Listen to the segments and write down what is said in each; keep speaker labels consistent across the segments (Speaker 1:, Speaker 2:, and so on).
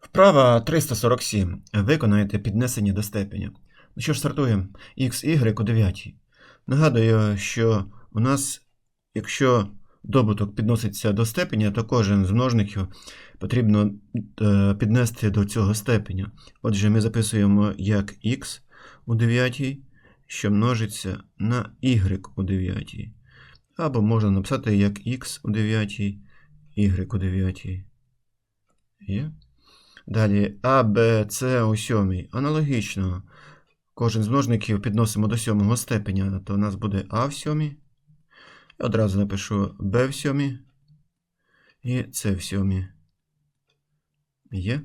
Speaker 1: Вправа 347. Виконайте піднесення до степеня. Ну що ж, стартуємо. XY у 9. Нагадую, що у нас, якщо добуток підноситься до степеня, то кожен з множників потрібно е, піднести до цього степеня. Отже, ми записуємо як x у 9, що множиться на y у 9. Або можна написати як x у 9, y у 9. Є? Далі А, Б, С у сьомій. Аналогічно. Кожен з множників підносимо до сьомого степеня, то у нас буде А в сьомій. Одразу напишу Б в сьомій. І С в сьомій. Є.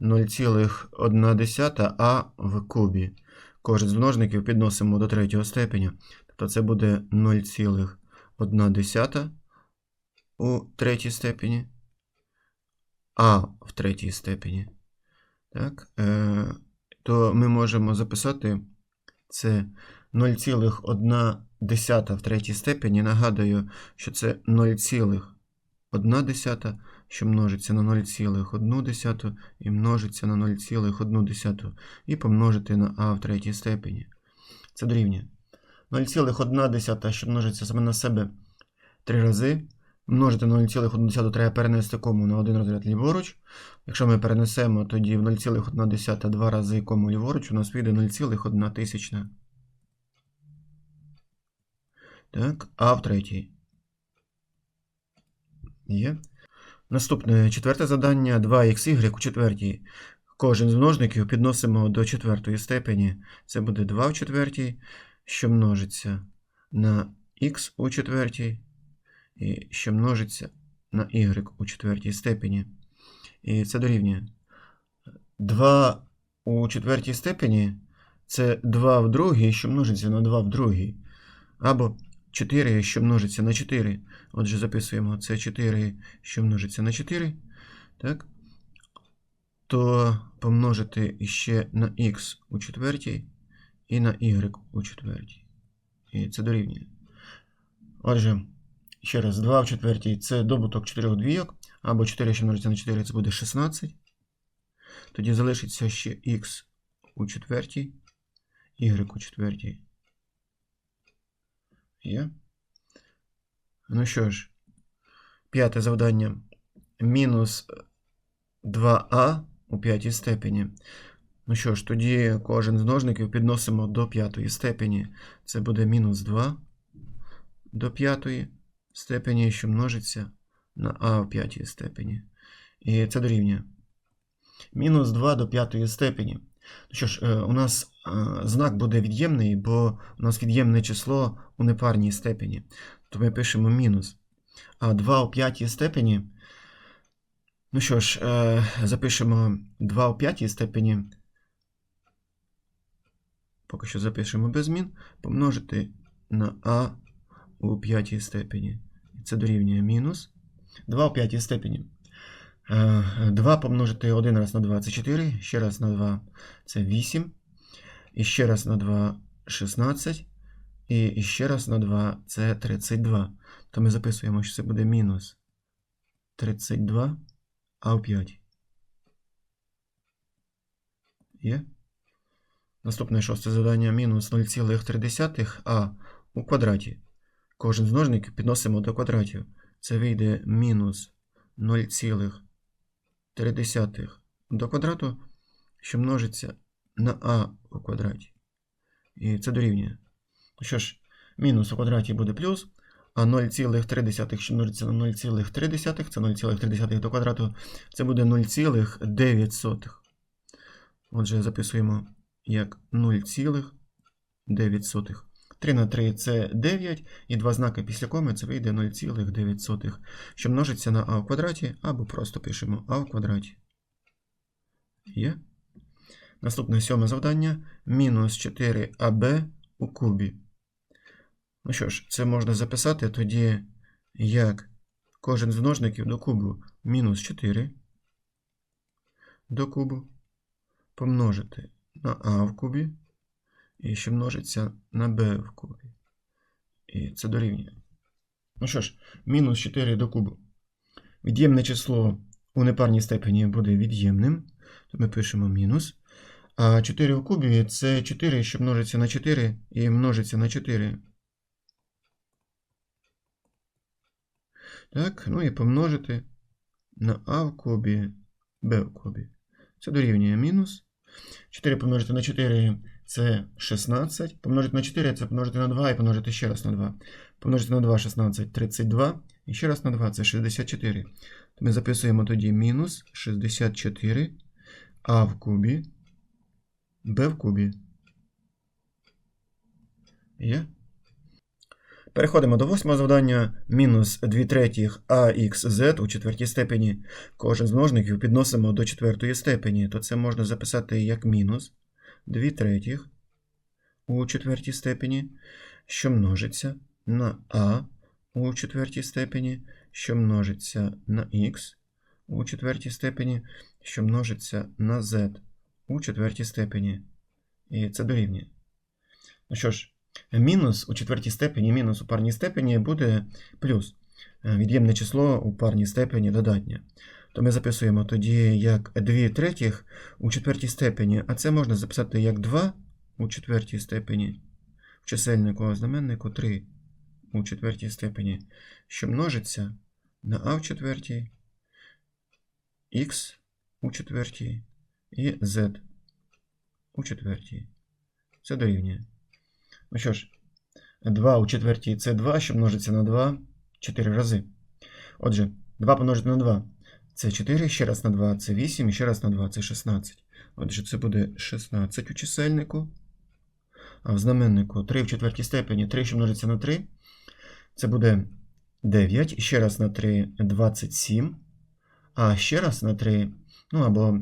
Speaker 1: 0,1 А в кубі. Кожен з множників підносимо до третього степеня. Тобто це буде 0,1 у третій степені. А в третій степені. Так, е, то ми можемо записати це 0,1 в третій степені. Нагадую, що це 0,1, що множиться на 0,1 і множиться на 0,1 і помножити на а в третій степені. Це дорівнює. 0,1, що множиться саме на себе 3 рази. Множити на 0,1 треба перенести кому на один розряд ліворуч. Якщо ми перенесемо, тоді в 0,1 два рази кому ліворуч, у нас вийде 0,1 тисячна. Так, а в третій. Є. Наступне четверте завдання 2х у четвертій. Кожен з множників підносимо до четвертої степені. Це буде 2 в четвертій, що множиться на х у четвертій що множиться на y у четвертій степені. І це дорівнює. 2 у четвертій степені це 2 в другій, що множиться на 2 в другій. Або 4, що множиться на 4. Отже, записуємо це 4, що множиться на 4. Так? То помножити ще на х у четвертій і на y у четвертій. І це дорівнює. Отже, Ще раз, 2 в четвертій це добуток 4 двійок, або 4, що множиться на 4, це буде 16. Тоді залишиться ще х у четвертій, y у четвертій. Є. Ну що ж, п'яте завдання. Мінус 2а у п'ятій степені. Ну що ж, тоді кожен з множників підносимо до п'ятої степені. Це буде мінус 2 до п'ятої степені, що множиться на а в п'ятій степені. І це дорівнює. Мінус 2 до п'ятої степені. Ну що ж, е, у нас е, знак буде від'ємний, бо у нас від'ємне число у непарній степені. То ми пишемо мінус. А 2 у п'ятій степені. Ну що ж, е, запишемо 2 у п'ятій степені. Поки що запишемо без змін. Помножити на а у п'ятій степені. Це дорівнює мінус 2 у п'ятій степені. 2 помножити 1 раз на 2 це 4, ще раз на 2 це 8, і ще раз на 2 16, і ще раз на 2 це 32. То ми записуємо, що це буде мінус 32 а у 5. Є? Наступне шосте завдання мінус 0,3 а у квадраті. Кожен з множників підносимо до квадратів. Це вийде мінус 0,3 до квадрату, що множиться на а у квадраті. І це дорівнює. Що ж, мінус у квадраті буде плюс, а 0,3, що множиться на 0,3, це 0,3 до квадрату, це буде 0,9. Отже, записуємо як 0,9. 3 на 3 це 9, і два знаки після коми це вийде 0,9, що множиться на а в квадраті, або просто пишемо а в квадраті. Є. Наступне сьоме завдання мінус 4аб у кубі. Ну що ж, це можна записати тоді, як кожен з множників до кубу мінус 4 до кубу помножити на а в кубі і що множиться на b в кубі. І це дорівнює. Ну що ж, мінус 4 до кубу. Від'ємне число у непарній степені буде від'ємним, то ми пишемо мінус. А 4 у кубі це 4, що множиться на 4 і множиться на 4. Так, ну і помножити на а в кубі, b в кубі. Це дорівнює мінус. 4 помножити на 4 це 16. Помножити на 4 це помножити на 2 і помножити ще раз на 2. Помножити на 2 16 32. І ще раз на 2 це 64. То ми записуємо тоді мінус 64 а в кубі, b в кубі. Є? Переходимо до восьмого завдання. Мінус 2 третіх axz у четвертій степені. Кожен з множників підносимо до четвертої степені. То це можна записати як мінус 2 третіх у четвертій степені, що множиться на а у четвертій степені, що множиться на х у четвертій степені, що множиться на z у четвертій степені. І це дорівнює. Ну що ж, мінус у четвертій степені, мінус у парній степені буде плюс. Е, Від'ємне число у парній степені додатнє. То ми записуємо тоді як 2 третіх у четвертій степені, а це можна записати як 2 у четвертій степені, в чисельнику а знаменнику 3 у четвертій степені, що множиться на а в четвертій, х у четвертій і z у четвертій. Це дорівнює. Ну що ж, 2 у четвертій це 2, що множиться на 2 4 рази. Отже, 2 помножити на 2 це 4, ще раз на 2 це 8, і ще раз на 2 це 16. Отже, це буде 16 у чисельнику. А в знаменнику 3 в четвертій степені 3, що множиться на 3. Це буде 9, і ще раз на 3 27. А ще раз на 3, ну або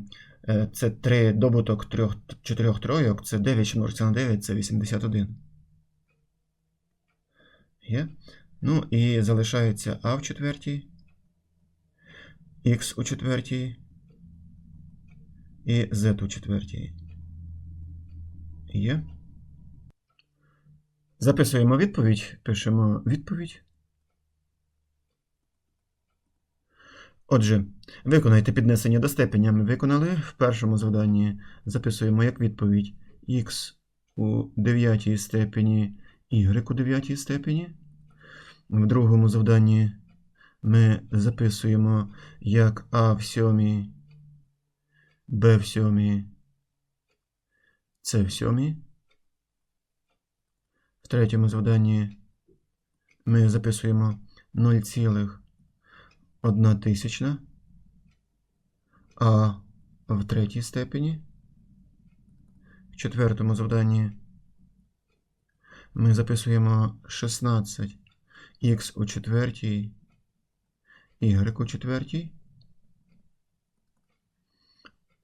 Speaker 1: е, це 3 добуток 3, 4 тройок, це 9, що множиться на 9, це 81. Є. Ну і залишається А в четвертій, Х у четвертій і Z у четвертій. Є. Записуємо відповідь, пишемо відповідь. Отже, виконайте піднесення до степеня. Ми виконали в першому завданні. Записуємо як відповідь х у дев'ятій степені, y у дев'ятій степені. В другому завданні ми записуємо як А в сьомій, Б в сьомій, С в сьомій. В третьому завданні ми записуємо 0,1 тисячна, А в третій степені. В четвертому завданні ми записуємо 16 х у четвертій, y у четвертій.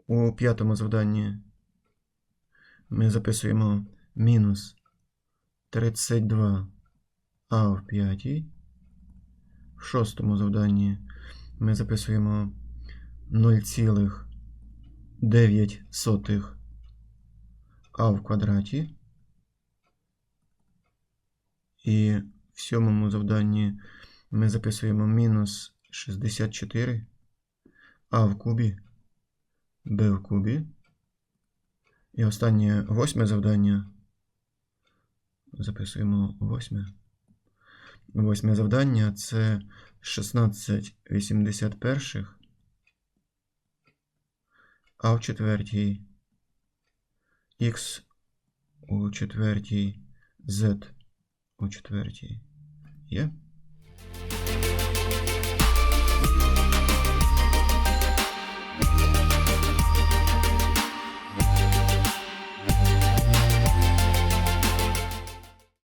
Speaker 1: У п'ятому завданні ми записуємо мінус 32 а в п'ятій. В шостому завданні ми записуємо 0,9 а в квадраті. І в сьомому завданні ми записуємо мінус 64 а в кубі, b в кубі. І останнє восьме завдання. Записуємо восьме. Восьме завдання це 16 81 а в четвертій х у четвертій z у четвертій. Є?